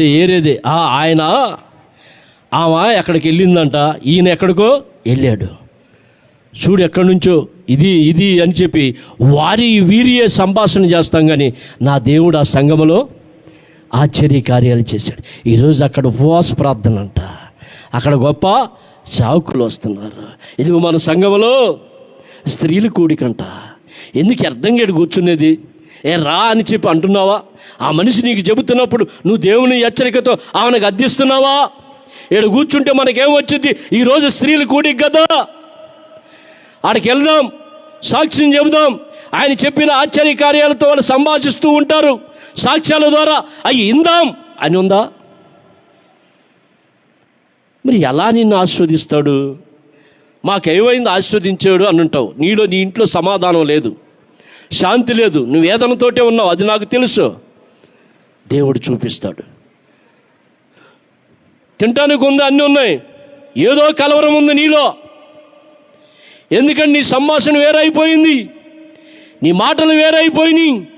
చెప్తే ఏరేదే? ఆ ఆయన ఆమె ఎక్కడికి వెళ్ళిందంట? ఈయన ఎక్కడికో వెళ్ళాడు. చూడు ఎక్కడి నుంచో? ఇది ఇది అని చెప్పి వారి వీరియే సంభాషణ చేస్తాం కానీ నా దేవుడు ఆ సంఘములో ఆశ్చర్య కార్యాలు చేశాడు. ఈరోజు అక్కడ ఉపవాస ప్రార్థన అంట. అక్కడ గొప్ప చావుకులు వస్తున్నారు. ఇది మన సంఘములో స్త్రీలు కూడికంట. ఎందుకు అర్థం గేడు కూర్చునేది? ఏ రా అని చెప్పి అంటున్నావా? ఆ మనిషి నీకు చెబుతున్నప్పుడు నువ్వు దేవుని హెచ్చరికతో ఆమెకు అద్దిస్తున్నావా ఇక్కడ కూర్చుంటే మనకేం వచ్చింది? ఈరోజు స్త్రీలు కూడి కదా. ఆడికి వెళ్దాం సాక్ష్యం చెబుదాం. ఆయన చెప్పిన ఆశ్చర్య కార్యాలతో వాళ్ళు సంభాషిస్తూ ఉంటారు. సాక్ష్యాల ద్వారా అవి ఇందాం అని ఉందా? మరి ఎలా నిన్ను ఆస్వాదిస్తాడు? మాకేమైంది ఆస్వాదించాడు అని ఉంటావు నీలో నీ ఇంట్లో సమాధానం లేదు. శాంతి లేదు. నువ్వు వేదనతోటే ఉన్నావు. అది నాకు తెలుసు. దేవుడు చూపిస్తాడు. తినటానికి ఉంది అన్నీ ఉన్నాయి. ఏదో కలవరం ఉంది నీలో. ఎందుకంటే నీ సంభాషణ వేరైపోయింది. నీ మాటలు వేరైపోయినాయి.